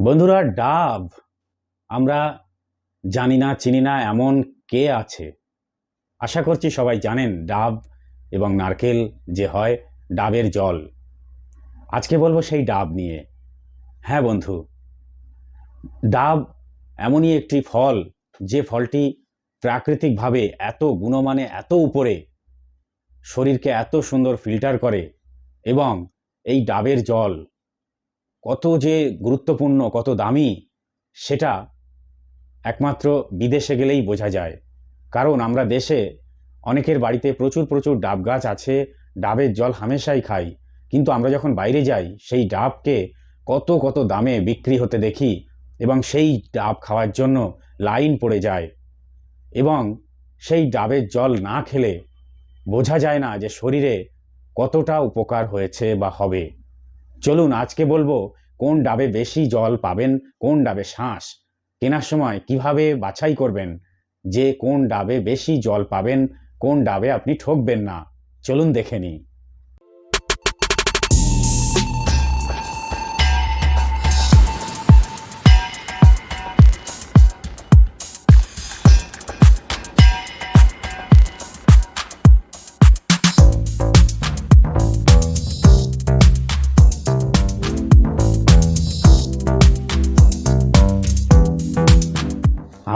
বন্ধুরা, ডাব। আমরা জানি না, চিনি না, এমন কে আছে? আশা করছি সবাই জানেন, ডাব এবং নারকেল যে হয় ডাবের জল। আজকে বলব সেই ডাব নিয়ে। হ্যাঁ বন্ধু, ডাব এমনই একটি ফল, যে ফলটি প্রাকৃতিকভাবে এত গুণমানে এত উপরে, শরীরকে এত সুন্দর ফিল্টার করে এবং এই ডাবের জল কত যে গুরুত্বপূর্ণ, কত দামি, সেটা একমাত্র বিদেশে গেলেই বোঝা যায়। কারণ আমরা দেশে অনেকের বাড়িতে প্রচুর প্রচুর ডাব গাছ আছে, ডাবের জল হামেশাই খাই। কিন্তু আমরা যখন বাইরে যাই, সেই ডাবকে কত কত দামে বিক্রি হতে দেখি এবং সেই ডাব খাওয়ার জন্য লাইন পড়ে যায় এবং সেই ডাবের জল না খেলে বোঝা যায় না যে শরীরে কতটা উপকার হয়েছে বা হবে। চলুন আজকে বলব, কোন ডাবে বেশি জল পাবেন, কোন ডাবে শ্বাস কেনার সময় কীভাবে বাছাই করবেন? যে কোন ডাবে বেশি জল পাবেন, কোন ডাবে আপনি ঠকবেন না? চলুন দেখে নিই।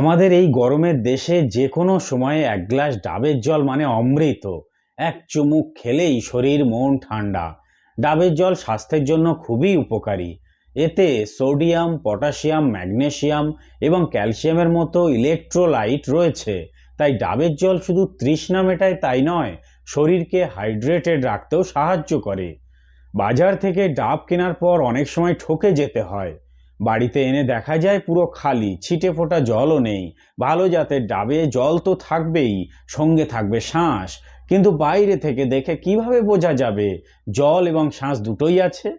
আমাদের এই গরমের দেশে যে কোনো সময়ে এক গ্লাস ডাবের জল মানে অমৃত। এক চুমুক খেলেই শরীর, মন ঠান্ডা। ডাবের জল স্বাস্থ্যের জন্য খুবই উপকারী। এতে সোডিয়াম, পটাশিয়াম, ম্যাগনেশিয়াম এবং ক্যালসিয়ামের মতো ইলেকট্রোলাইট রয়েছে। তাই ডাবের জল শুধু তৃষ্ণা মেটায় তাই নয়, শরীরকে হাইড্রেটেড রাখতেও সাহায্য করে। বাজার থেকে ডাব কেনার পর অনেক সময় ঠকে যেতে হয়। বাড়িতে এনে দেখা যায় পুরো খালি, ছিটে ফোটা জলও নেই। ভালো জাতের ডাবে জল তো থাকবেই, সঙ্গে থাকবে শ্বাস কিন্তু বাইরে থেকে দেখে কীভাবে বোঝা যাবে? জল এবং শ্বাস দুটোই আছে?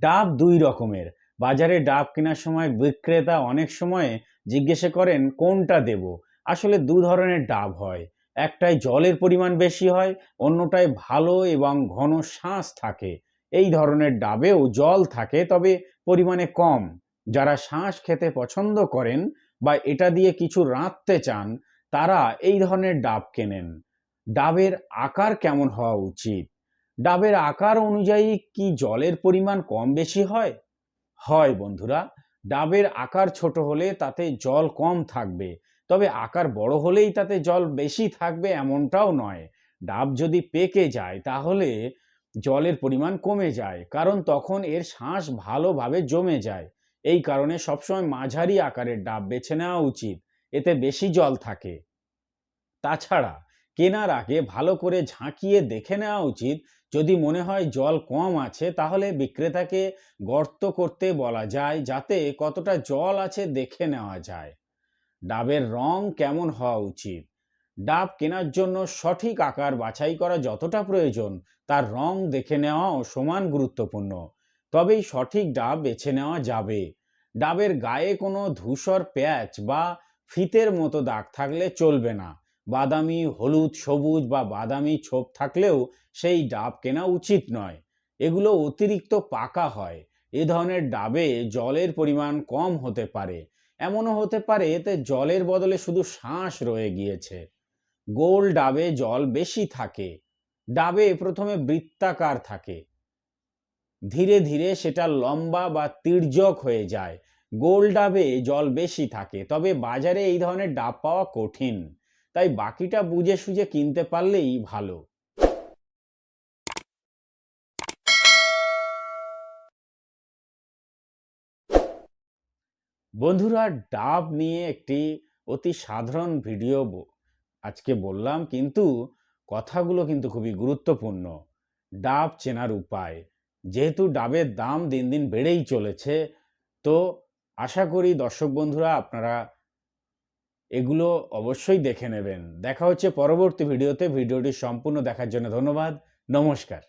ডাব দুই রকমের। বাজারে ডাব কেনার সময় বিক্রেতা অনেক সময় জিজ্ঞেসে করেন, কোনটা দেব? আসলে দু ধরনের ডাব হয়। একটায় জলের পরিমাণ বেশি হয়, অন্যটায় ভালো এবং ঘন শ্বাস থাকে। এই ধরনের ডাবেও জল থাকে, তবে পরিমাণে কম। যারা শ্বাস খেতে পছন্দ করেন বা এটা দিয়ে কিছু রাঁধতে চান, তারা এই ধরনের ডাব কেনেন। ডাবের আকার কেমন হওয়া উচিত? ডাবের আকার অনুযায়ী কি জলের পরিমাণ কম বেশি হয়? হয় বন্ধুরা, ডাবের আকার ছোট হলে তাতে জল কম থাকবে, তবে আকার বড় হলেই তাতে জল বেশি থাকবে এমনটাও নয়। ডাব যদি পেকে যায়, তাহলে জলের পরিমাণ কমে যায়, কারণ তখন এর শ্বাস ভালোভাবে জমে যায়। এই কারণে সবসময় মাঝারি আকারের ডাব বেছে নেওয়া উচিত। এতে বেশি জল থাকে। তাছাড়া কেনার আগে ভালো করে ঝাঁকিয়ে দেখে নেওয়া উচিত। যদি মনে হয় জল কম আছে, তাহলে বিক্রেতাকে গর্ত করতে বলা যায়, যাতে কতটা জল আছে দেখে নেওয়া যায়। ডাবের রং কেমন হওয়া উচিত? ডাব কেনার জন্য সঠিক আকার বাছাই করা যতটা প্রয়োজন, তার রং দেখে নেওয়াও সমান গুরুত্বপূর্ণ। তবেই সঠিক ডাব বেছে নেওয়া যাবে। ডাবের গায়ে কোনো ধূসর প্যাচ বা ফিতের মতো দাগ থাকলে চলবে না। বাদামি, হলুদ, সবুজ বা বাদামি ছোপ থাকলেও সেই ডাব কেনা উচিত নয়। এগুলো অতিরিক্ত পাকা হয়। এ ধরনের ডাবে জলের পরিমাণ কম হতে পারে। এমনও হতে পারে এতে জলের বদলে শুধু শ্বাস রয়ে গিয়েছে। গোল ডাবে জল বেশি থাকে। ডাবে প্রথমে বৃত্তাকার থাকে। ধীরে ধীরে সেটা লম্বা বা তির্যক হয়ে যায়। গোল ডাবে জল বেশি থাকে, তবে বাজারে এই ধরনের ডাব পাওয়া কঠিন। তাই বাকিটা বুঝে সুঝে কিনতে পারলেই ভালো। বন্ধুরা, ডাব নিয়ে একটি অতি সাধারণ ভিডিও আজকে বললাম, কিন্তু কথাগুলো কিন্তু খুবই গুরুত্বপূর্ণ। ডাব চেনার উপায়। যেহেতু ডাবের দাম দিন দিন বেড়েই চলেছে, তো আশা করি দর্শক বন্ধুরা আপনারা এগুলো অবশ্যই দেখে নেবেন। দেখা হচ্ছে পরবর্তী ভিডিওতে। ভিডিওটি সম্পূর্ণ দেখার জন্য ধন্যবাদ। নমস্কার।